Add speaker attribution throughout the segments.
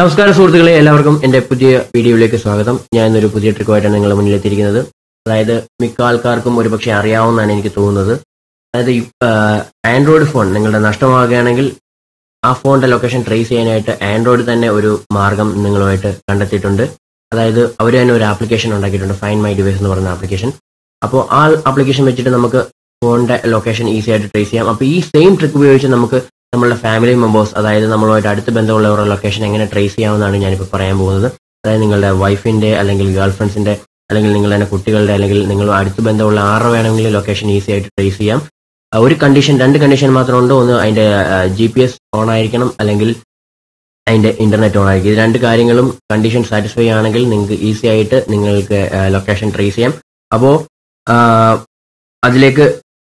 Speaker 1: നമസ്കാരം സുഹൃത്തുക്കളെ എല്ലാവർക്കും എന്റെ പുതിയ വീഡിയോയിലേക്ക് സ്വാഗതം. ഞാൻ ഇന്നൊരു പുതിയ ട്രിക്കുമായിട്ടാണ് നിങ്ങളുടെ മുന്നിലെത്തിയിരിക്കുന്നത്. അതായത് മിക്ക ആൾക്കാർക്കും ഒരുപക്ഷെ അറിയാവുന്നതാണ് എനിക്ക് തോന്നുന്നത്. അതായത് ആൻഡ്രോയിഡ് ഫോൺ നിങ്ങളുടെ നഷ്ടമാകുകയാണെങ്കിൽ ആ ഫോണിന്റെ ലൊക്കേഷൻ ട്രേസ് ചെയ്യാനായിട്ട് ആൻഡ്രോയിഡ് തന്നെ ഒരു മാർഗം നിങ്ങളുമായിട്ട് കണ്ടെത്തിയിട്ടുണ്ട്. അതായത് അവർ തന്നെ ഒരു ആപ്ലിക്കേഷൻ ഉണ്ടാക്കിയിട്ടുണ്ട് ഫൈൻ മൈ ഡിവൈസ് എന്ന് പറയുന്ന ആപ്ലിക്കേഷൻ അപ്പോൾ ആ ആപ്ലിക്കേഷൻ വെച്ചിട്ട് നമുക്ക് ഫോണിന്റെ ലൊക്കേഷൻ ഈസി ആയിട്ട് ട്രേസ് ചെയ്യാം. അപ്പോൾ ഈ സെയിം ട്രിക്ക് ഉപയോഗിച്ച് നമുക്ക് നമ്മളുടെ ഫാമിലി മെമ്പേഴ്സ് അതായത് നമ്മളുമായിട്ട് അടുത്ത് ബന്ധമുള്ളവരുടെ ലൊക്കേഷൻ എങ്ങനെ ട്രേസ് ചെയ്യാമെന്നാണ് ഞാനിപ്പോൾ പറയാൻ പോകുന്നത്. അതായത് നിങ്ങളുടെ വൈഫിന്റെ അല്ലെങ്കിൽ ഗേൾ ഫ്രണ്ട്സിന്റെ അല്ലെങ്കിൽ നിങ്ങളുടെ കുട്ടികളുടെ അല്ലെങ്കിൽ നിങ്ങൾ അടുത്ത് ബന്ധമുള്ള ആറ് വേണമെങ്കിലും ലൊക്കേഷൻ ഈസി ആയിട്ട് ട്രേസ് ചെയ്യാം. ഒരു കണ്ടീഷൻ രണ്ട് കണ്ടീഷൻ മാത്രം ഉണ്ട് ഒന്ന് അതിന്റെ ജി പി എസ് ഓൺ ആയിരിക്കണം അല്ലെങ്കിൽ അതിന്റെ ഇന്റർനെറ്റ് ഓൺ ആയിരിക്കും. ഇത് രണ്ട് കാര്യങ്ങളും കണ്ടീഷൻ സാറ്റിസ്ഫൈ ആണെങ്കിൽ നിങ്ങൾക്ക് ഈസി ആയിട്ട് നിങ്ങൾക്ക് ലൊക്കേഷൻ ട്രേസ് ചെയ്യാം. അപ്പോൾ അതിലേക്ക്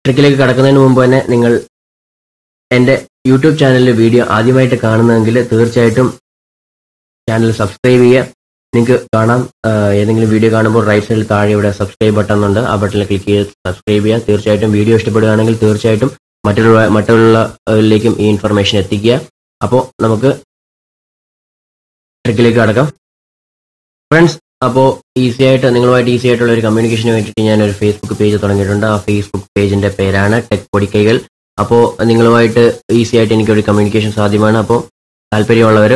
Speaker 1: ട്രിക്കിലേക്ക് കടക്കുന്നതിന് മുമ്പ് തന്നെ നിങ്ങൾ എന്റെ യൂട്യൂബ് ചാനലിലെ വീഡിയോ ആദ്യമായിട്ട് കാണുന്നതെങ്കിൽ തീർച്ചയായിട്ടും ചാനൽ സബ്സ്ക്രൈബ് ചെയ്യുക. നിങ്ങൾക്ക് കാണാം. ഏതെങ്കിലും വീഡിയോ കാണുമ്പോൾ റൈറ്റ് സൈഡിൽ താഴെ ഇവിടെ സബ്സ്ക്രൈബ് ബട്ടൺ ഉണ്ട്. ആ ബട്ടണിൽ ക്ലിക്ക് ചെയ്ത് സബ്സ്ക്രൈബ് ചെയ്യുക. തീർച്ചയായിട്ടും വീഡിയോ ഇഷ്ടപ്പെടുകയാണെങ്കിൽ തീർച്ചയായിട്ടും മറ്റുള്ള മറ്റുള്ളവരിലേക്കും ഈ ഇൻഫർമേഷൻ എത്തിക്കുക. അപ്പോൾ നമുക്ക് ട്രിക്കിലേക്ക് കടക്കാം. ഫ്രണ്ട്സ് അപ്പോൾ ഈസി ആയിട്ട് നിങ്ങളുമായിട്ട് ഈസി ആയിട്ടുള്ള ഒരു കമ്മ്യൂണിക്കേഷന് വേണ്ടിയിട്ട് ഞാൻ ഒരു ഫേസ്ബുക്ക് പേജ് തുടങ്ങിയിട്ടുണ്ട്. ആ ഫേസ്ബുക്ക് പേജിന്റെ പേരാണ് ടെക് പൊടിക്കൈകൾ അപ്പോൾ നിങ്ങളുമായിട്ട് ഈസി ആയിട്ട് എനിക്കൊരു കമ്മ്യൂണിക്കേഷൻ സാധ്യമാണ്. അപ്പോൾ താല്പര്യമുള്ളവർ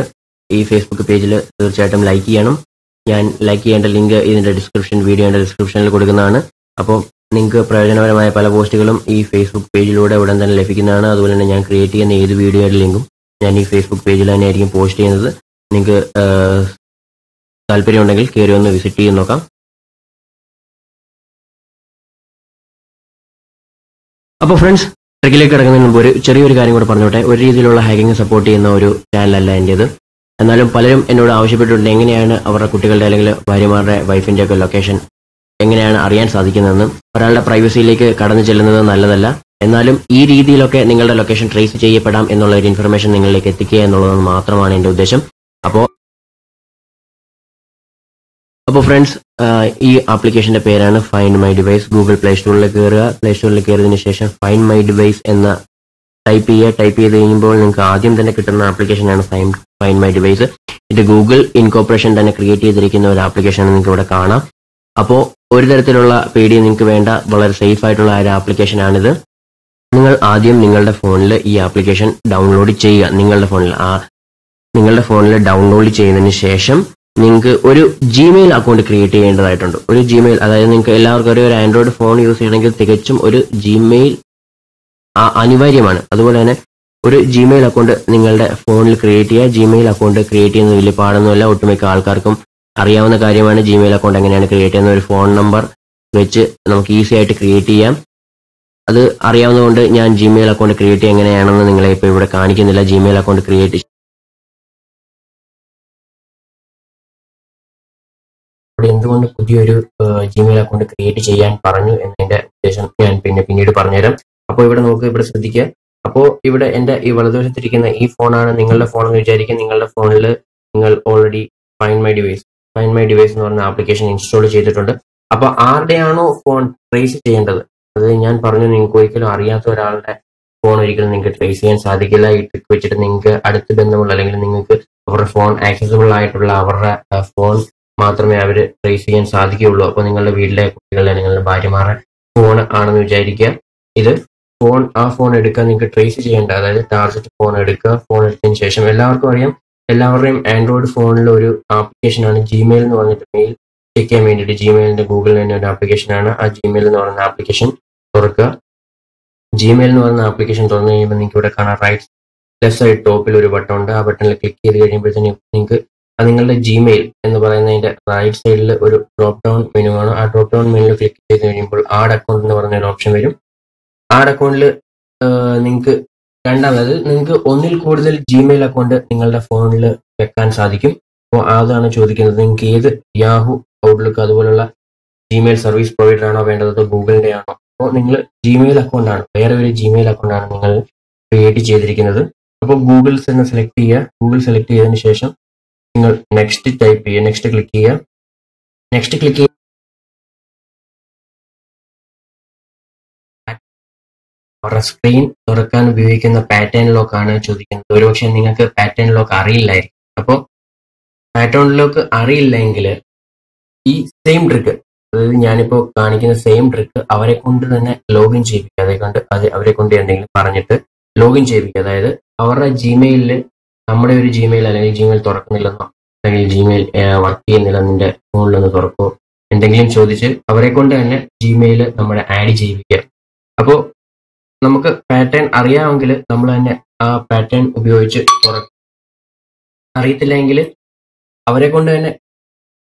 Speaker 1: ഈ ഫേസ്ബുക്ക് പേജിൽ തീർച്ചയായിട്ടും ലൈക്ക് ചെയ്യണം. ഞാൻ ലൈക്ക് ചെയ്യേണ്ട ലിങ്ക് ഇതിന്റെ ഡിസ്ക്രിപ്ഷൻ വീഡിയോയുടെ ഡിസ്ക്രിപ്ഷനിൽ കൊടുക്കുന്നതാണ്. അപ്പോൾ നിങ്ങൾക്ക് പ്രയോജനപരമായ പല പോസ്റ്റുകളും ഈ ഫേസ്ബുക്ക് പേജിലൂടെ ഉടൻ തന്നെ ലഭിക്കുന്നതാണ്. അതുപോലെ തന്നെ ഞാൻ ക്രിയേറ്റ് ചെയ്യുന്ന ഏത് വീഡിയോയുടെ ലിങ്കും ഞാൻ ഈ ഫേസ്ബുക്ക് പേജിൽ തന്നെ ആയിരിക്കും പോസ്റ്റ് ചെയ്യുന്നത്. നിങ്ങൾക്ക് താല്പര്യമുണ്ടെങ്കിൽ കയറി ഒന്ന് വിസിറ്റ് ചെയ്ത് നോക്കാം. അപ്പോൾ ഫ്രണ്ട്സ് ട്രിക്കിലേക്ക് കിടക്കുന്നതിന് മുമ്പ് ഒരു ചെറിയൊരു കാര്യം കൂടെ പറഞ്ഞോട്ടെ. ഒരു രീതിയിലുള്ള ഹാക്കിംഗ് സപ്പോർട്ട് ചെയ്യുന്ന ഒരു ചാനലല്ല എന്റേത്. എന്നാലും പലരും എന്നോട് ആവശ്യപ്പെട്ടിട്ടുണ്ട് എങ്ങനെയാണ് അവരുടെ കുട്ടികളുടെ അല്ലെങ്കിൽ ഭാര്യമാരുടെ വൈഫിന്റെ ഒക്കെ ലൊക്കേഷൻ എങ്ങനെയാണ് അറിയാൻ സാധിക്കുന്നതെന്ന്. ഒരാളുടെ പ്രൈവസിയിലേക്ക് കടന്നു ചെല്ലുന്നത് നല്ലതല്ല. എന്നാലും ഈ രീതിയിലൊക്കെ നിങ്ങളുടെ ലൊക്കേഷൻ ട്രേസ് ചെയ്യപ്പെടാം എന്നുള്ള ഒരു ഇൻഫർമേഷൻ നിങ്ങളിലേക്ക് എത്തിക്കുക എന്നുള്ളത് മാത്രമാണ് എന്റെ ഉദ്ദേശം. അപ്പോൾ അപ്പോൾ ഫ്രണ്ട്സ് ഈ ആപ്ലിക്കേഷന്റെ പേരാണ് find my device Google play സ്റ്റോറിൽ കയറുക പ്ലേ സ്റ്റോറിൽ കയറിയതിനു ശേഷം ഫൈൻഡ് മൈ ഡിവൈസ് എന്ന ടൈപ്പ് ചെയ്യുക. ടൈപ്പ് ചെയ്ത് കഴിയുമ്പോൾ നിങ്ങൾക്ക് ആദ്യം തന്നെ കിട്ടുന്ന ആപ്ലിക്കേഷനാണ് ഫൈൻ ഫൈൻഡ് മൈ ഡിവൈസ് ഇത് ഗൂഗിൾ ഇൻകോർപ്പറേഷൻ തന്നെ ക്രിയേറ്റ് ചെയ്തിരിക്കുന്ന ഒരു ആപ്ലിക്കേഷൻ നിങ്ങൾക്ക് ഇവിടെ കാണാം. അപ്പോൾ ഒരു തരത്തിലുള്ള പേടി നിങ്ങൾക്ക് വേണ്ട. വളരെ സേഫ് ആയിട്ടുള്ള ഒരു ആപ്ലിക്കേഷനാണിത് നിങ്ങൾ ആദ്യം നിങ്ങളുടെ ഫോണിൽ ഈ ആപ്ലിക്കേഷൻ ഡൗൺലോഡ് ചെയ്യുക. നിങ്ങളുടെ ഫോണിൽ ആ നിങ്ങളുടെ ഫോണിൽ ഡൗൺലോഡ് ചെയ്തതിന് ശേഷം നിങ്ങൾക്ക് ഒരു ജിമെയിൽ അക്കൗണ്ട് ക്രിയേറ്റ് ചെയ്യേണ്ടതായിട്ടുണ്ട്. ഒരു ജിമെയിൽ അതായത് നിങ്ങൾക്ക് എല്ലാവർക്കും ഒരു ആൻഡ്രോയിഡ് ഫോൺ യൂസ് ചെയ്യണമെങ്കിൽ തികച്ചും ഒരു ജിമെയിൽ അനിവാര്യമാണ്. അതുപോലെ തന്നെ ഒരു ജിമെയിൽ അക്കൗണ്ട് നിങ്ങളുടെ ഫോണിൽ ക്രിയേറ്റ് ചെയ്യുക. ജിമെയിൽ അക്കൗണ്ട് ക്രിയേറ്റ് ചെയ്യുന്നത് വലിയ പാടൊന്നുമല്ല. ഒട്ടുമിക്ക ആൾക്കാർക്കും അറിയാവുന്ന കാര്യമാണ് ജിമെയിൽ അക്കൗണ്ട് എങ്ങനെയാണ് ക്രിയേറ്റ് ചെയ്യുന്ന ഒരു ഫോൺ നമ്പർ വെച്ച് നമുക്ക് ഈസി ആയിട്ട് ക്രിയേറ്റ് ചെയ്യാം. അത് അറിയാവുന്നതുകൊണ്ട് ഞാൻ ജിമെയിൽ അക്കൗണ്ട് ക്രിയേറ്റ് എങ്ങനെയാണെന്ന് നിങ്ങളെ ഇപ്പോൾ ഇവിടെ കാണിക്കുന്നില്ല. ജിമെയിൽ അക്കൗണ്ട് ക്രിയേറ്റ് ഇവിടെ എന്തുകൊണ്ട് പുതിയൊരു ജിമെയിൽ അക്കൗണ്ട് ക്രിയേറ്റ് ചെയ്യാൻ പറഞ്ഞു എന്നതിന്റെ ഉദ്ദേശം ഞാൻ പിന്നെ പിന്നീട് പറഞ്ഞുതരാം. അപ്പോൾ ഇവിടെ നമുക്ക് ഇവിടെ ശ്രദ്ധിക്കുക. അപ്പോൾ ഇവിടെ എന്റെ ഈ വലതുവശത്തിരിക്കുന്ന ഈ ഫോണാണ് നിങ്ങളുടെ ഫോൺ എന്ന് വിചാരിക്കുക. നിങ്ങളുടെ ഫോണിൽ നിങ്ങൾ already fine my device fine my device എന്ന് പറഞ്ഞ ആപ്ലിക്കേഷൻ ഇൻസ്റ്റാൾ ചെയ്തിട്ടുണ്ട്. അപ്പോൾ ആരുടെയാണോ ഫോൺ ട്രേസ് ചെയ്യേണ്ടത്? അത് ഞാൻ പറഞ്ഞു നിങ്ങൾക്ക് ഒരിക്കലും അറിയാത്ത ഒരാളുടെ ഫോൺ ഒരിക്കലും നിങ്ങൾക്ക് ട്രേസ് ചെയ്യാൻ സാധിക്കില്ല. ഈ ട്രിക്ക് വെച്ചിട്ട് നിങ്ങൾക്ക് അടുത്ത് ബന്ധമുള്ള അല്ലെങ്കിൽ നിങ്ങൾക്ക് അവരുടെ ഫോൺ ആക്സസിബിൾ ആയിട്ടുള്ള അവരുടെ ഫോൺ മാത്രമേ അവർ ട്രേസ് ചെയ്യാൻ സാധിക്കുകയുള്ളൂ. അപ്പോൾ നിങ്ങളുടെ വീട്ടിലെ കുട്ടികളുടെ നിങ്ങളുടെ ഭാര്യമാരുടെ ഫോൺ ആണെന്ന് വിചാരിക്കുക. ഇത് ഫോൺ ആ ഫോൺ എടുക്കുക നിങ്ങൾക്ക് ട്രേസ് ചെയ്യേണ്ട അതായത് ടാർജറ്റ് ഫോൺ എടുക്കുക ഫോൺ എടുത്തതിന് ശേഷം എല്ലാവർക്കും അറിയാം. എല്ലാവരുടെയും ആൻഡ്രോയിഡ് ഫോണിൽ ഒരു ആപ്ലിക്കേഷനാണ് ജിമെയിൽ എന്ന് പറഞ്ഞിട്ട് മെയിൽ ചെക്ക് ചെയ്യാൻ വേണ്ടിയിട്ട് ജിമെയിലിന്റെ ഗൂഗിളിൽ തന്നെ ഒരു ആപ്ലിക്കേഷനാണ് ആ ജിമെയിൽ എന്ന് പറയുന്ന ആപ്ലിക്കേഷൻ തുറക്കുക. ജിമെയിൽ എന്ന് പറയുന്ന ആപ്ലിക്കേഷൻ തുറന്നു കഴിയുമ്പോൾ നിങ്ങൾക്ക് ഇവിടെ കാണാം റൈറ്റ് ലെഫ്റ്റ് സൈഡ് ടോപ്പിൽ ഒരു ബട്ടൺ ഉണ്ട്. ആ ബട്ടണിൽ ക്ലിക്ക് ചെയ്ത് കഴിയുമ്പോഴത്തേക്കും നിങ്ങൾക്ക് അത് നിങ്ങളുടെ ജിമെയിൽ എന്ന് പറയുന്നതിന്റെ റൈറ്റ് സൈഡിൽ ഒരു ഡ്രോപ്പ് ഡൗൺ മെനു ആണ് ആ ഡ്രോപ്പ് ഡൗൺ മെനുവിൽ ക്ലിക്ക് ചെയ്ത് കഴിയുമ്പോൾ ആഡ് അക്കൗണ്ട് എന്ന് പറഞ്ഞ ഒരു ഓപ്ഷൻ വരും. ആഡ് അക്കൗണ്ടിൽ നിങ്ങൾക്ക് രണ്ടാമത് നിങ്ങൾക്ക് ഒന്നിൽ കൂടുതൽ ജിമെയിൽ അക്കൗണ്ട് നിങ്ങളുടെ ഫോണിൽ വെക്കാൻ സാധിക്കും. അപ്പോൾ അതാണ് ചോദിക്കുന്നത്. നിങ്ങൾക്ക് ഏത് യാഹു ഔട്ട്ലുക്ക് അതുപോലുള്ള ജിമെയിൽ സർവീസ് പ്രൊവൈഡർ ആണോ വേണ്ടത്? അതോ ഗൂഗിളിന്റെ ആണോ? അപ്പോൾ നിങ്ങൾ ജിമെയിൽ അക്കൗണ്ടാണ് വേറെ ഒരു ജിമെയിൽ അക്കൗണ്ടാണ് നിങ്ങൾ ക്രിയേറ്റ് ചെയ്തിരിക്കുന്നത്. അപ്പോൾ ഗൂഗിൾസ് എന്ന് സെലക്ട് ചെയ്യുക. ഗൂഗിൾ സെലക്ട് ചെയ്തതിന് ശേഷം നിങ്ങൾ നെക്സ്റ്റ് ടൈപ്പ് ചെയ്യുക. നെക്സ്റ്റ് ക്ലിക്ക് ചെയ്യുക. നെക്സ്റ്റ് ക്ലിക്ക് ചെയ്യുക. അവരുടെ സ്ക്രീൻ തുറക്കാൻ ഉപയോഗിക്കുന്ന പാറ്റേൺ ലോക്ക് ആണ് ചോദിക്കുന്നത്. ഒരുപക്ഷെ നിങ്ങൾക്ക് പാറ്റേൺ ലോക്ക് അറിയില്ലായിരിക്കും. അപ്പോൾ പാറ്റേൺ ലോക്ക് അറിയില്ലെങ്കിൽ ഈ സെയിം ട്രിക്ക് അതായത് ഞാനിപ്പോൾ കാണിക്കുന്ന സെയിം ട്രിക്ക് അവരെ കൊണ്ട് തന്നെ ലോഗിൻ ചെയ്യിപ്പിക്കുക. അതേ കൊണ്ട് അത് അവരെ കൊണ്ട് എന്തെങ്കിലും പറഞ്ഞിട്ട് ലോഗിൻ ചെയ്യിപ്പിക്കുക. അതായത് അവരുടെ ജിമെയിലിൽ നമ്മുടെ ഒരു ജിമെയിൽ അല്ലെങ്കിൽ ജിമെയിൽ തുറക്കുന്നില്ലെന്നോ അല്ലെങ്കിൽ ജിമെയിൽ വർക്ക് ചെയ്യുന്നില്ല നിന്റെ ഫോണിലൊന്ന് തുറക്കോ എന്തെങ്കിലും ചോദിച്ച് അവരെ കൊണ്ട് തന്നെ ജിമെയിൽ നമ്മളെ ആഡ് ചെയ്യിപ്പിക്കുക അപ്പോൾ നമുക്ക് പാറ്റേൺ അറിയാമെങ്കിൽ നമ്മൾ തന്നെ ആ പാറ്റേൺ ഉപയോഗിച്ച് തുറക്കും. അറിയത്തില്ലെങ്കിൽ അവരെ കൊണ്ട് തന്നെ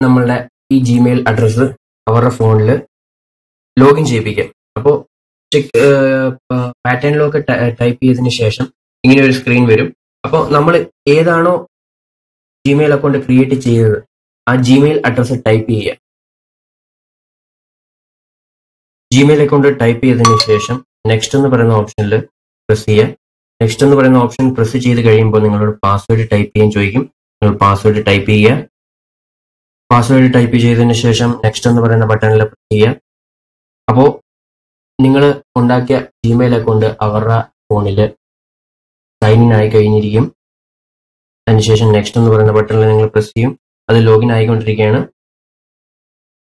Speaker 1: നമ്മളുടെ ഈ ജിമെയിൽ അഡ്രസ്സ് അവരുടെ ഫോണിൽ ലോഗിൻ ചെയ്യിപ്പിക്കാം. അപ്പോൾ ചെക്ക് പാറ്റേണിലൊക്കെ ടൈപ്പ് ചെയ്തതിന് ശേഷം ഇങ്ങനെ ഒരു സ്ക്രീൻ വരും. അപ്പോൾ നമ്മൾ ഏതാണോ ജിമെയിൽ അക്കൗണ്ട് ക്രിയേറ്റ് ചെയ്തത് ആ ജിമെയിൽ അഡ്രസ്സ് ടൈപ്പ് ചെയ്യുക. ജിമെയിൽ അക്കൗണ്ട് ടൈപ്പ് ചെയ്തതിന് ശേഷം നെക്സ്റ്റ് എന്ന് പറയുന്ന ഓപ്ഷനിൽ പ്രസ് ചെയ്യുക. നെക്സ്റ്റ് എന്ന് പറയുന്ന ഓപ്ഷൻ പ്രസ് ചെയ്ത് കഴിയുമ്പോൾ നിങ്ങളോട് പാസ്വേഡ് ടൈപ്പ് ചെയ്യാൻ ചോദിക്കും. നിങ്ങൾ പാസ്വേഡ് ടൈപ്പ് ചെയ്യുക. പാസ്വേഡ് ടൈപ്പ് ചെയ്തതിന് ശേഷം നെക്സ്റ്റ് എന്ന് പറയുന്ന ബട്ടണിൽ പ്രസ് ചെയ്യുക. അപ്പോൾ നിങ്ങൾ ഉണ്ടാക്കിയ ജിമെയിൽ അക്കൗണ്ട് അവരുടെ ഫോണിൽ സൈൻ ഇൻ ആയി കഴിഞ്ഞിരിക്കും. അതിനുശേഷം നെക്സ്റ്റ് എന്ന് പറയുന്ന ബട്ടണിൽ നിങ്ങൾ പ്രസ് ചെയ്യും. അത് ലോഗിൻ ആയിക്കൊണ്ടിരിക്കുകയാണ്.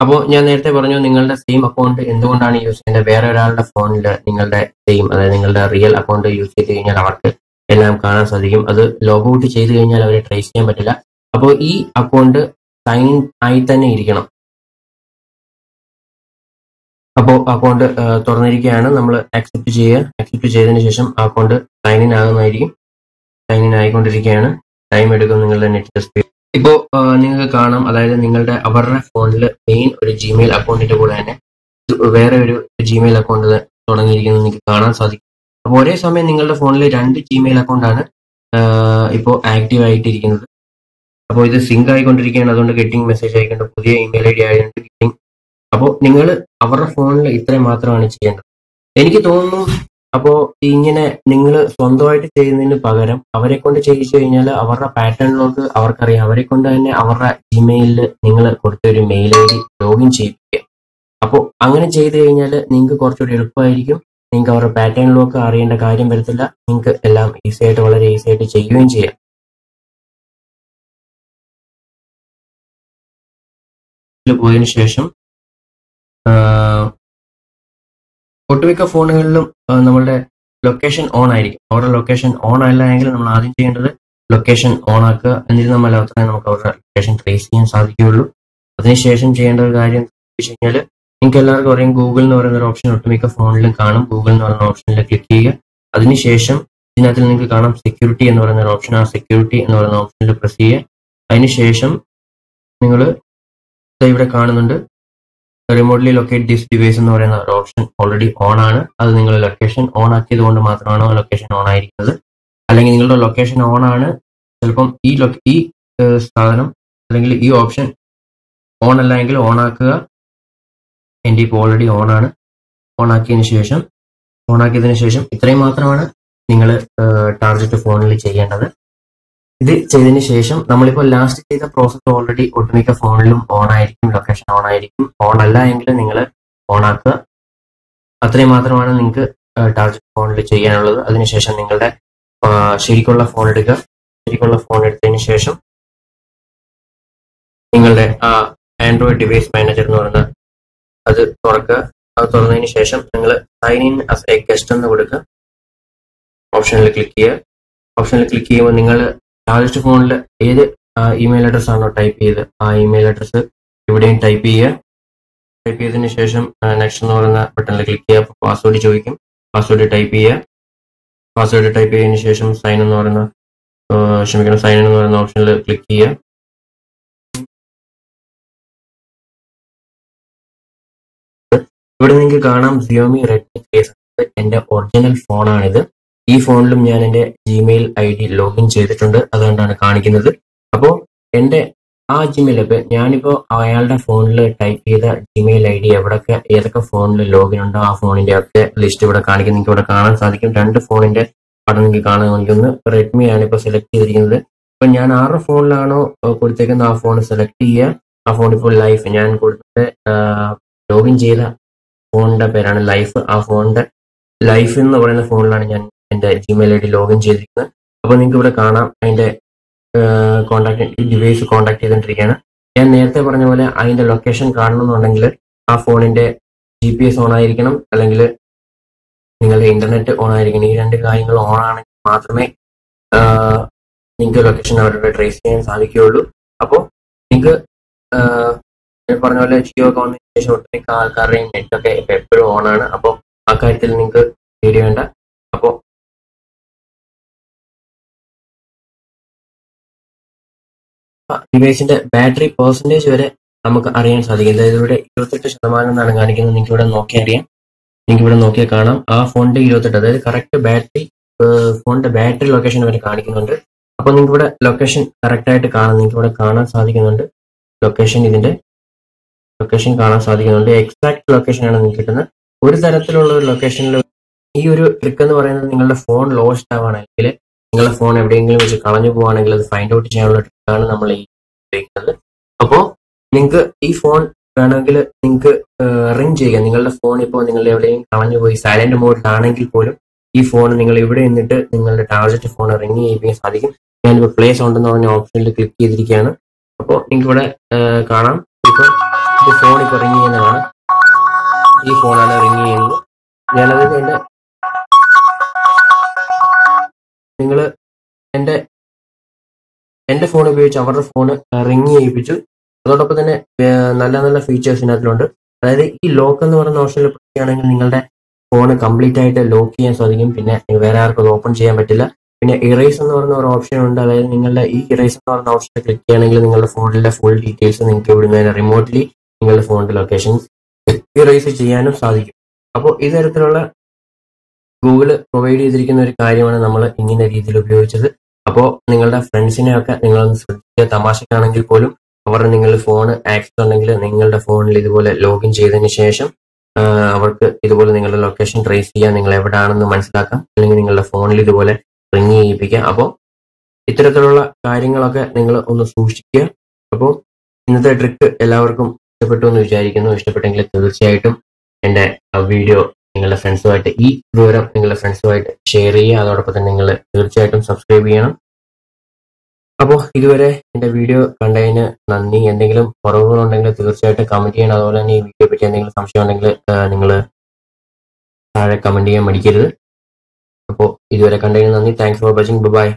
Speaker 1: അപ്പോൾ ഞാൻ നേരത്തെ പറഞ്ഞു നിങ്ങളുടെ സെയിം അക്കൗണ്ട് എന്തുകൊണ്ടാണ് യൂസ് ചെയ്യുന്നത്? വേറെ ഒരാളുടെ ഫോണിൽ നിങ്ങളുടെ സെയിം അതായത് നിങ്ങളുടെ റിയൽ അക്കൗണ്ട് യൂസ് ചെയ്ത് കഴിഞ്ഞാൽ അവർക്ക് എല്ലാം കാണാൻ സാധിക്കും. അത് ലോഗ് ഔട്ട് ചെയ്ത് കഴിഞ്ഞാൽ അവരെ ട്രേസ് ചെയ്യാൻ പറ്റില്ല. അപ്പോൾ ഈ അക്കൗണ്ട് സൈൻ ആയി തന്നെ ഇരിക്കണം. അപ്പോൾ അക്കൗണ്ട് തുറന്നിരിക്കുകയാണ്. നമ്മൾ അക്സെപ്റ്റ് ചെയ്യുക. അക്സെപ്റ്റ് ചെയ്തതിന് ശേഷം അക്കൗണ്ട് സൈൻ ഇൻ ആകുന്നതായിരിക്കും. സൈൻ ഇൻ ആയിക്കൊണ്ടിരിക്കുകയാണ്. ടൈം എടുക്കും നിങ്ങളുടെ നെറ്റ് സ്പീഡ് ഇപ്പോൾ നിങ്ങൾക്ക് കാണാം. അതായത് നിങ്ങളുടെ അവരുടെ ഫോണിൽ മെയിൻ ഒരു ജിമെയിൽ അക്കൗണ്ടിന്റെ കൂടെ തന്നെ വേറെ ഒരു ജിമെയിൽ അക്കൗണ്ട് തുടങ്ങിയിരിക്കുന്നത് നിങ്ങൾക്ക് കാണാൻ സാധിക്കും. അപ്പോൾ ഒരേ സമയം നിങ്ങളുടെ ഫോണിൽ രണ്ട് ജിമെയിൽ അക്കൗണ്ടാണ് ഇപ്പോൾ ആക്റ്റീവ് ആയിട്ടിരിക്കുന്നത്. അപ്പോൾ ഇത് സിങ്ക് ആയിക്കൊണ്ടിരിക്കുകയാണ്. അതുകൊണ്ട് ഗെറ്റിംഗ് മെസ്സേജ് ആയിക്കൊണ്ട് പുതിയ ഇമെയിൽ ഐ ഡി ആയതുകൊണ്ട് ഗെറ്റിംഗ് അപ്പോൾ നിങ്ങൾ അവരുടെ ഫോണിൽ ഇത്രയും മാത്രമാണ് ചെയ്യേണ്ടത്. എനിക്ക് തോന്നുന്നു അപ്പോൾ ഇങ്ങനെ നിങ്ങൾ സ്വന്തമായിട്ട് ചെയ്യുന്നതിന് പകരം അവരെ കൊണ്ട് ചെയ്യിച്ചു കഴിഞ്ഞാൽ അവരുടെ പാറ്റേണിലോട്ട് അവർക്കറിയാം. അവരെ കൊണ്ട് തന്നെ അവരുടെ ഇമെയിലിൽ നിങ്ങൾ കൊടുത്ത ഒരു മെയിൽ ഐ ഡി ലോഗിൻ ചെയ്യിപ്പിക്കുക. അപ്പോൾ അങ്ങനെ ചെയ്തു കഴിഞ്ഞാൽ നിങ്ങൾക്ക് കുറച്ചുകൂടി എളുപ്പമായിരിക്കും. നിങ്ങൾക്ക് അവരുടെ പാറ്റേണിലൊക്കെ അറിയേണ്ട കാര്യം വരത്തില്ല. നിങ്ങൾക്ക് എല്ലാം ഈസി ആയിട്ട് വളരെ ഈസി ആയിട്ട് ചെയ്യുകയും ചെയ്യാം. പോയതിനു ശേഷം ഒട്ടുമിക്ക ഫോണുകളിലും നമ്മളുടെ ലൊക്കേഷൻ ഓൺ ആയിരിക്കും. അവരുടെ ലൊക്കേഷൻ ഓൺ അല്ല എങ്കിൽ നമ്മൾ ആദ്യം ചെയ്യേണ്ടത് ലൊക്കേഷൻ ഓൺ ആക്കുക എന്നിരുന്നാൽ മാത്രമേ നമുക്ക് അവരുടെ ലൊക്കേഷൻ ട്രേസ് ചെയ്യാൻ സാധിക്കുകയുള്ളൂ. അതിനുശേഷം ചെയ്യേണ്ട ഒരു കാര്യം വെച്ച് കഴിഞ്ഞാൽ നിങ്ങൾക്ക് എല്ലാവർക്കും അറിയാം ഗൂഗിൾ എന്ന് പറയുന്ന ഒരു ഓപ്ഷൻ ഒട്ടുമിക്ക ഫോണിലും കാണും. ഗൂഗിൾ എന്ന് പറയുന്ന ഓപ്ഷനിൽ ക്ലിക്ക് ചെയ്യുക. അതിനുശേഷം ഇതിനകത്ത് നിങ്ങൾക്ക് കാണാം സെക്യൂരിറ്റി എന്ന് പറയുന്ന ഒരു ഓപ്ഷൻ ആ സെക്യൂരിറ്റി എന്ന് പറയുന്ന ഓപ്ഷനിൽ പ്രസ് ചെയ്യുക. അതിനുശേഷം നിങ്ങൾ ഇവിടെ കാണുന്നുണ്ട്. റിമോട്ട്ലി ലൊക്കേറ്റ് ദിസ് ഡിവൈസ് എന്ന് പറയുന്ന ഒരു ഓപ്ഷൻ ഓൾറെഡി ഓൺ ആണ്. അത് നിങ്ങൾ ലൊക്കേഷൻ ഓൺ ആക്കിയത് കൊണ്ട് മാത്രമാണ് ലൊക്കേഷൻ ഓൺ ആയിരിക്കുന്നത്? അല്ലെങ്കിൽ നിങ്ങളുടെ ലൊക്കേഷൻ ഓൺ ആണ്. ചിലപ്പം ഈ ഈ സാധനം അല്ലെങ്കിൽ ഈ ഓപ്ഷൻ ഓൺ അല്ല എങ്കിൽ ഓൺ ആക്കുക. എന്റെ ഇപ്പോൾ ഓൾറെഡി ഓൺ ആണ്. ഓൺ ആക്കിയതിന് ശേഷം ഓൺ ആക്കിയതിന് ശേഷം ഇത്രയും മാത്രമാണ് നിങ്ങൾ ടാർജറ്റ് ഫോണിൽ ചെയ്യേണ്ടത്. ഇത് ചെയ്തതിന് ശേഷം നമ്മളിപ്പോൾ ലാസ്റ്റ് ചെയ്ത പ്രോസസ് ഓൾറെഡി ഒട്ടുമിക്ക ഫോണിലും ഓൺ ആയിരിക്കും ലൊക്കേഷൻ ഓൺ ആയിരിക്കും ഓൺ അല്ല എങ്കിൽ നിങ്ങൾ ഓൺ ആക്കുക. അത്രയും മാത്രമാണ് നിങ്ങൾക്ക് ടാർജറ്റ് ഫോണിൽ ചെയ്യാനുള്ളത്. അതിനുശേഷം നിങ്ങളുടെ ശരിക്കുള്ള ഫോൺ എടുക്കുക. ശരിക്കുള്ള ഫോൺ എടുത്തതിന് ശേഷം നിങ്ങളുടെ ആ ആൻഡ്രോയിഡ് ഡിവൈസ് മാനേജർ എന്ന് പറയുന്ന അത് തുറക്കുക. അത് തുറന്നതിന് ശേഷം നിങ്ങൾ sign in as a guest എന്ന് കൊടുക്കുക. ഓപ്ഷനിൽ ക്ലിക്ക് ചെയ്യുക. ഓപ്ഷനിൽ ക്ലിക്ക് ചെയ്യുമ്പോൾ നിങ്ങൾ ടാർജറ്റ് ഫോണിൽ ഏത് ഇമെയിൽ അഡ്രസ് ആണോ ടൈപ്പ് ചെയ്ത് ആ ഇമെയിൽ അഡ്രസ്സ് ഇവിടെയും ടൈപ്പ് ചെയ്യുക. ടൈപ്പ് ചെയ്തതിന് ശേഷം നെക്സ്റ്റ് എന്ന് പറയുന്ന ബട്ടണിൽ ക്ലിക്ക് ചെയ്യുക. പാസ്വേഡ് ചോദിക്കും. പാസ്വേഡ് ടൈപ്പ് ചെയ്യുക. പാസ്വേഡ് ടൈപ്പ് ചെയ്തതിന് ശേഷം സൈൻ എന്ന് പറയുന്ന ക്ഷമിക്കണം സൈൻ എന്ന് പറയുന്ന ഓപ്ഷനിൽ ക്ലിക്ക് ചെയ്യുക. ഇവിടെ നിങ്ങൾക്ക് കാണാം സിയോമി റെഡ്മി കേസ് എന്റെ ഒറിജിനൽ ഫോണാണിത് ഈ ഫോണിലും ഞാൻ എന്റെ ജിമെയിൽ ഐ ഡി ലോഗിൻ ചെയ്തിട്ടുണ്ട്. അതുകൊണ്ടാണ് കാണിക്കുന്നത്. അപ്പോൾ എന്റെ ആ ജിമെയിൽ ഇപ്പോൾ ഞാനിപ്പോൾ അയാളുടെ ഫോണിൽ ടൈപ്പ് ചെയ്ത ജിമെയിൽ ഐ ഡി എവിടൊക്കെ ഏതൊക്കെ ഫോണിൽ ലോഗിൻ ഉണ്ടോ ആ ഫോണിന്റെ ഒക്കെ ലിസ്റ്റ് ഇവിടെ കാണിക്കും നിങ്ങൾക്ക് ഇവിടെ കാണാൻ സാധിക്കും. രണ്ട് ഫോണിന്റെ പടം നിങ്ങൾക്ക് കാണാൻ സാധിക്കുന്നു. റെഡ്മി ആണ് ഇപ്പോൾ സെലക്ട് ചെയ്തിരിക്കുന്നത്. ഇപ്പം ഞാൻ ആറ് ഫോണിലാണോ കൊടുത്തേക്കുന്ന ആ ഫോൺ സെലക്ട് ചെയ്യുക ആ ഫോൺ ഇപ്പോൾ ലൈഫ് ഞാൻ കൊടുത്തിട്ട് ലോഗിൻ ചെയ്ത ഫോണിന്റെ പേരാണ് ലൈഫ് ആ ഫോണിന്റെ ലൈഫ് എന്ന് പറയുന്ന ഫോണിലാണ് ഞാൻ എന്റെ ജിമെയിൽ ഐ ഡി ലോഗിൻ ചെയ്തിരിക്കുന്നത് അപ്പോൾ നിങ്ങൾക്ക് ഇവിടെ കാണാം അതിന്റെ കോൺടാക്ട് ഈ ഡിവൈസ് കോൺടാക്ട് ചെയ്തുകൊണ്ടിരിക്കുകയാണ്. ഞാൻ നേരത്തെ പറഞ്ഞ പോലെ അതിന്റെ ലൊക്കേഷൻ കാണണമെന്നുണ്ടെങ്കിൽ ആ ഫോണിന്റെ ജി പി എസ് ഓൺ ആയിരിക്കണം. അല്ലെങ്കിൽ നിങ്ങളുടെ ഇന്റർനെറ്റ് ഓൺ ആയിരിക്കണം. ഈ രണ്ട് കാര്യങ്ങൾ ഓൺ ആണെങ്കിൽ മാത്രമേ നിങ്ങൾക്ക് ലൊക്കേഷൻ അവരുടെ ട്രേസ് ചെയ്യാൻ സാധിക്കുകയുള്ളൂ. അപ്പോൾ നിങ്ങൾക്ക് ഞാൻ പറഞ്ഞ പോലെ ജിയോ ഒക്കെ വന്നതിന് ശേഷം ഒട്ടുമിക്ക ആൾക്കാരുടെയും നെറ്റൊക്കെ എപ്പോഴും ഓൺ ആണ്. അപ്പോൾ ആ കാര്യത്തിൽ നിങ്ങൾക്ക് പേടി വേണ്ട. ഡിവൈസിന്റെ ബാറ്ററി പെർസെന്റേജ് വരെ നമുക്ക് അറിയാൻ സാധിക്കും. അതായത് ഇവിടെ ഇരുപത്തെട്ട് ശതമാനം എന്നാണ് കാണിക്കുന്നത്. നിങ്ങൾക്ക് ഇവിടെ നോക്കിയാൽ അറിയാം. നിങ്ങൾക്ക് ഇവിടെ നോക്കിയാൽ കാണാം. ആ ഫോണിന്റെ ഇരുപത്തെട്ട് അതായത് കറക്റ്റ് ബാറ്ററി ഫോണിന്റെ ബാറ്ററി ലൊക്കേഷൻ വരെ കാണിക്കുന്നുണ്ട്. അപ്പോൾ നിങ്ങൾക്ക് ഇവിടെ ലൊക്കേഷൻ കറക്റ്റ് ആയിട്ട് കാണാം. നിങ്ങൾക്ക് ഇവിടെ കാണാൻ സാധിക്കുന്നുണ്ട്. ലൊക്കേഷൻ ഇതിന്റെ ലൊക്കേഷൻ കാണാൻ സാധിക്കുന്നുണ്ട്. എക്സാക്ട് ലൊക്കേഷൻ ആണ് നിങ്ങൾക്ക് കിട്ടുന്നത്. ഒരു തരത്തിലുള്ള ഒരു ലൊക്കേഷനിൽ ഈ ഒരു ട്രിക്ക് എന്ന് പറയുന്നത് നിങ്ങളുടെ ഫോൺ ലോസ്റ്റ് ആവുകയാണെങ്കിൽ നിങ്ങളുടെ ഫോൺ എവിടെയെങ്കിലും വെച്ച് കളഞ്ഞു പോവാണെങ്കിൽ അത് ഫൈൻഡ് ഔട്ട് ചെയ്യാനുള്ള ട്രിക്കാണ് നമ്മൾ ഈ ഉപയോഗിക്കുന്നത്. അപ്പോൾ നിങ്ങൾക്ക് ഈ ഫോൺ വേണമെങ്കിൽ നിങ്ങൾക്ക് റിംഗ് ചെയ്യാം നിങ്ങളുടെ ഫോൺ ഇപ്പോൾ നിങ്ങൾ എവിടെയും കളഞ്ഞു പോയി സൈലന്റ് മോഡിലാണെങ്കിൽ പോലും ഈ ഫോൺ നിങ്ങൾ ഇവിടെ നിന്നിട്ട് നിങ്ങളുടെ ടാർജറ്റ് ഫോൺ റിംഗ് ചെയ്യിപ്പിക്കാൻ സാധിക്കും. ഞാനിപ്പോൾ പ്ലേസ് ഉണ്ടെന്ന് പറഞ്ഞ ഓപ്ഷനിൽ ക്ലിക്ക് ചെയ്തിരിക്കുകയാണ്. അപ്പോൾ നിങ്ങൾക്ക് ഇവിടെ കാണാം. ഇപ്പോൾ ഇത് ഫോൺ ഇപ്പോൾ റിങ് ചെയ്യുന്നതാണ്. ഈ ഫോണാണ് റിംഗ് ചെയ്യുന്നത്. ഞാനത് എന്റെ നിങ്ങൾ എന്റെ എന്റെ ഫോൺ ഉപയോഗിച്ച് അവരുടെ ഫോൺ റിങ് ചെയ്യിപ്പിച്ചു. അതോടൊപ്പം തന്നെ നല്ല നല്ല ഫീച്ചേഴ്സ് ഇതിനകത്തിലുണ്ട്. അതായത് ഈ ലോക്ക് എന്ന് പറയുന്ന ഓപ്ഷനിൽ പറ്റുകയാണെങ്കിൽ നിങ്ങളുടെ ഫോൺ കംപ്ലീറ്റ് ആയിട്ട് ലോക്ക് ചെയ്യാൻ സാധിക്കും. പിന്നെ വേറെ ആർക്കും ഓപ്പൺ ചെയ്യാൻ പറ്റില്ല. പിന്നെ ഇറേസ് എന്ന് പറയുന്ന ഒരു ഓപ്ഷൻ ഉണ്ട്. അതായത് നിങ്ങളുടെ ഈ ഇറേസ് എന്ന് പറയുന്ന ഓപ്ഷൻ ക്ലിക്ക് ചെയ്യുകയാണെങ്കിൽ നിങ്ങളുടെ ഫോണിലെ ഫുൾ ഡീറ്റെയിൽസ് നിങ്ങൾക്ക് ഇവിടുന്ന് റിമോട്ട്ലി നിങ്ങളുടെ ഫോണിന്റെ ലൊക്കേഷൻ ഇറേസ് ചെയ്യാനും സാധിക്കും. അപ്പോൾ ഈ ഗൂഗിൾ പ്രൊവൈഡ് ചെയ്തിരിക്കുന്ന ഒരു കാര്യമാണ് നമ്മൾ ഇങ്ങനെ രീതിയിൽ ഉപയോഗിച്ചത്. അപ്പോൾ നിങ്ങളുടെ ഫ്രണ്ട്സിനെ ഒക്കെ നിങ്ങളൊന്ന് ശ്രദ്ധിക്കുക. തമാശക്കാണെങ്കിൽ പോലും അവർ നിങ്ങളുടെ ഫോൺ ആക്സസ് ഉണ്ടെങ്കിൽ നിങ്ങളുടെ ഫോണിൽ ഇതുപോലെ ലോഗിൻ ചെയ്തതിന് ശേഷം അവർക്ക് ഇതുപോലെ നിങ്ങളുടെ ലൊക്കേഷൻ ട്രേസ് ചെയ്യാൻ നിങ്ങൾ എവിടെയാണെന്ന് മനസ്സിലാക്കാം. അല്ലെങ്കിൽ നിങ്ങളുടെ ഫോണിൽ ഇതുപോലെ റിങ് ചെയ്യിപ്പിക്കാം. അപ്പോൾ ഇത്തരത്തിലുള്ള കാര്യങ്ങളൊക്കെ നിങ്ങൾ ഒന്ന് സൂക്ഷിക്കുക. അപ്പോൾ ഇന്നത്തെ ട്രിക്ക് എല്ലാവർക്കും ഇഷ്ടപ്പെട്ടു എന്ന് വിചാരിക്കുന്നു. ഇഷ്ടപ്പെട്ടെങ്കിൽ തീർച്ചയായിട്ടും എന്റെ വീഡിയോ നിങ്ങളുടെ ഫ്രണ്ട്സുമായിട്ട് ഈ വിവരം നിങ്ങളുടെ ഫ്രണ്ട്സുമായിട്ട് ഷെയർ ചെയ്യുക. അതോടൊപ്പം തന്നെ നിങ്ങൾ തീർച്ചയായിട്ടും സബ്സ്ക്രൈബ് ചെയ്യണം. അപ്പോൾ ഇതുവരെ എന്റെ വീഡിയോ കണ്ടതിന് നന്ദി. എന്തെങ്കിലും കുറവുകളുണ്ടെങ്കിൽ തീർച്ചയായിട്ടും കമന്റ് ചെയ്യണം. അതുപോലെ തന്നെ ഈ വീഡിയോ പറ്റി എന്തെങ്കിലും സംശയം ഉണ്ടെങ്കിൽ നിങ്ങൾ താഴെ കമന്റ് ചെയ്യാൻ മടിക്കരുത്. അപ്പോൾ ഇതുവരെ കണ്ടതിന് നന്ദി. Thanks for watching bye